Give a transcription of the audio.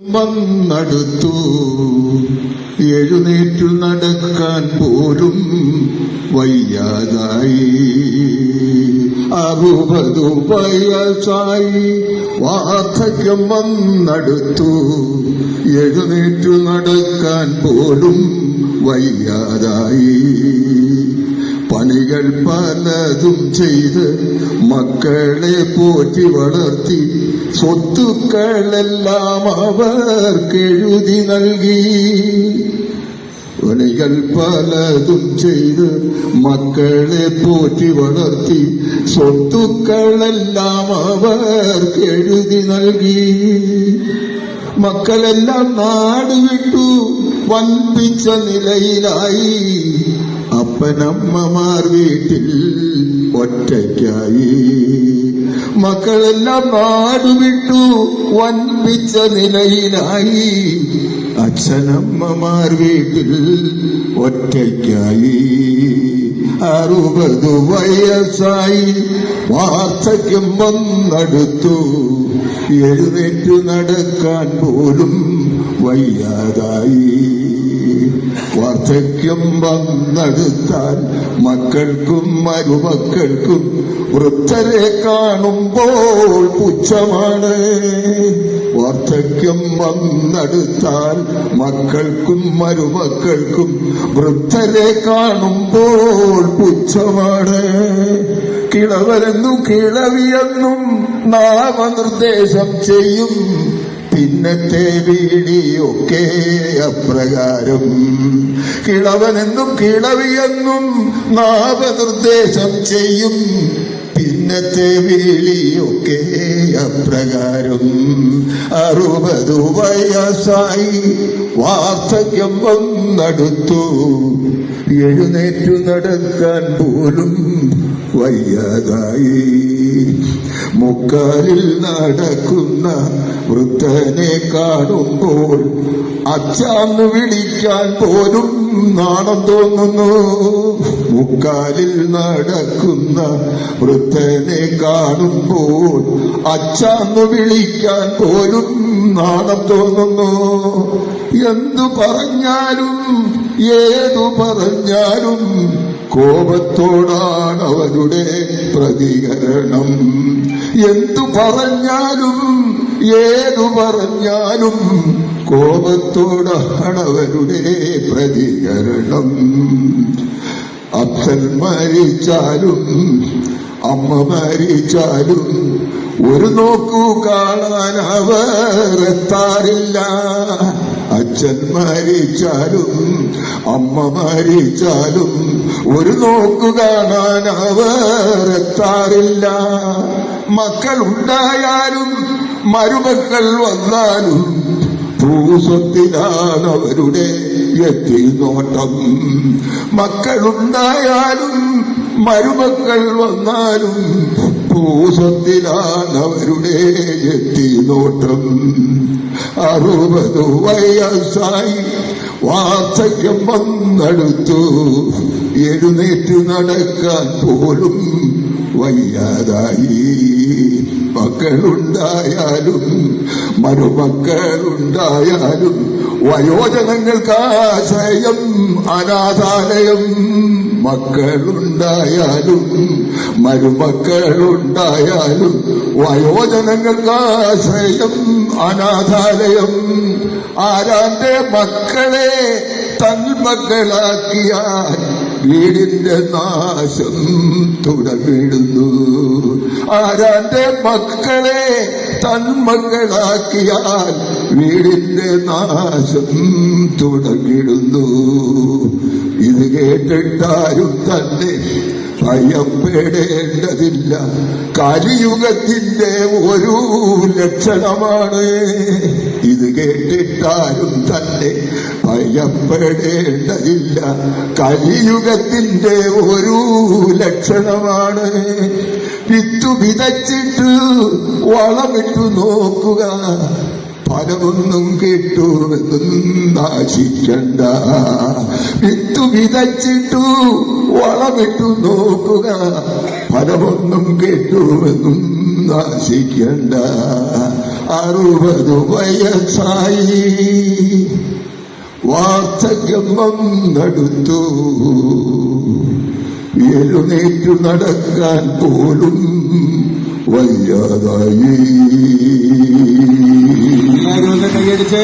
വന്നടുത്തു. എഴുന്നേറ്റു നടക്കാൻ പോലും വയ്യാതായി. അറുപതു വയസ്സായി വാർദ്ധക്യം വന്നടുത്തു. എഴുന്നേറ്റു നടക്കാൻ പോലും വയ്യാതായി. പണികൾ പലതും ചെയ്ത് മക്കളെ പോറ്റി വളർത്തി സ്വത്തുക്കളെല്ലാം അവർ കെഴുതി നൽകി. പണികൾ പലതും ചെയ്ത് മക്കളെ പോറ്റി വളർത്തി സ്വത്തുക്കളെല്ലാം അവർക്ക് എഴുതി നൽകി. മക്കളെല്ലാം നാട് വിട്ടു വൻപിച്ച നിലയിലായി. അപ്പനമ്മമാർ വീട്ടിൽ ഒറ്റയ്ക്കായി. മക്കളെല്ലാം നാടുവിട്ടു വൻപിച്ച നിലയിലായി. അച്ഛനമ്മമാർ വീട്ടിൽ ഒറ്റയ്ക്കായി. അറുപത് വയസ്സായി വാർദ്ധക്യം വന്നടുത്തു. എഴുന്നേറ്റു നടക്കാൻ പോലും വയ്യാതായി. വാർദ്ധക്യം വന്നെടുത്താൽ മക്കൾക്കും മരുമക്കൾക്കും വൃദ്ധരെ കാണുമ്പോൾ പുച്ഛമാണ്. വാർദ്ധക്യം വന്നെടുത്താൽ മക്കൾക്കും മരുമക്കൾക്കും വൃദ്ധരെ കാണുമ്പോൾ പുച്ഛമാണ്. കിളവരെന്നും കിളവിയെന്നും നാമനിർദ്ദേശം ചെയ്യും. പിന്നത്തെ വീടിയൊക്കെ അപ്രകാരം. കിളവനെന്നും കിളവിയെന്നും നാമനിർദ്ദേശം ചെയ്യും. പിന്നത്തെ വീളിയൊക്കെ അപ്രകാരം. അറുപത് വയസ്സായി വാർദ്ധക്യം വന്നടുത്തു. എഴുന്നേറ്റു നടക്കാൻ പോലും വയ്യാതായി. മുക്കാലിൽ നടക്കുന്ന വൃദ്ധനെ കാണുമ്പോൾ അച്ഛന്ന് വിളിക്കാൻ പോലും നാണം തോന്നുന്നു. മുക്കാലിൽ നടക്കുന്ന വൃദ്ധനെ കാണുമ്പോൾ അച്ഛന്ന് വിളിക്കാൻ പോലും നാണം തോന്നുന്നു. എന്തു പറഞ്ഞാലും ഏതു പറഞ്ഞാലും കോപത്തോടാണ് അവരുടെ പ്രതികരണം. എന്തു പറഞ്ഞാലും ഏതു പറഞ്ഞാലും കോപത്തോടാണ് അവരുടെ പ്രതികരണം. അച്ഛൻ മരിച്ചാലും അമ്മ മരിച്ചാലും ഒരു നോക്കു കാണാൻ അവർ എത്താറില്ല. അച്ഛൻ മരിച്ചാലും അമ്മ മരിച്ചാലും ഒരു നോക്കു കാണാൻ അവർ എത്താറില്ല. മക്കൾ ഉണ്ടായാലും മരുമക്കൾ വന്നാലും ഭൂസ്വത്തിലാണ് അവരുടെ എത്തി നോട്ടം മക്കളുണ്ടായാലും മരുമക്കൾ വന്നാലും ഭൂസ്വത്തിലാണ് അവരുടെ എത്തി നോട്ടം അറുപത് വയസ്സായി വാർദ്ധക്യം വന്നെടുത്തു. എഴുന്നേറ്റ് നടക്കാൻ പോലും വയ്യാതായി. മക്കളുണ്ടായാലും മരുമക്കളുണ്ടായാലും വയോജനങ്ങൾക്ക് ആശയം അനാഥാലയം മക്കളുണ്ടായാലും മരുമക്കളുണ്ടായാലും വയോജനങ്ങൾക്ക് ആശ്രയം അനാഥാലയം. ആരാന്റെ മക്കളെ തന്മക്കളാക്കിയാൽ വീടിന്റെ നാശം തുടർന്നിടുന്നു. ആരാന്റെ മക്കളെ തന്മക്കളാക്കിയാൽ വീടിന്റെ നാശം തുടങ്ങിടുന്നു ഇത് കേട്ടിട്ടാരും തന്നെ ഭയപ്പെടേണ്ടതില്ല കലിയുഗത്തിന്റെ ഒരു ലക്ഷണമാണ്. ഇത് കേട്ടിട്ടാരും തന്നെ ഭയപ്പെടേണ്ടതില്ല കലിയുഗത്തിന്റെ ഒരു ലക്ഷണമാണ്. വിത്തു വിതച്ചിട്ട് വളമിട്ടു നോക്കുക. ഫലമൊന്നും കിട്ടു നാശിക്കണ്ട വിത്തു വിതച്ചിട്ടു വളമിട്ടു നോക്കുക. ഫലമൊന്നും കിട്ടുമെന്നും നാശിക്കണ്ട അറുപത് വയസ്സായി. വാർദ്ധക്യം വന്നെടുത്തു. എഴുന്നേറ്റു നടക്കാൻ പോലും വയ്യാതായി. കൈയടിച്ച്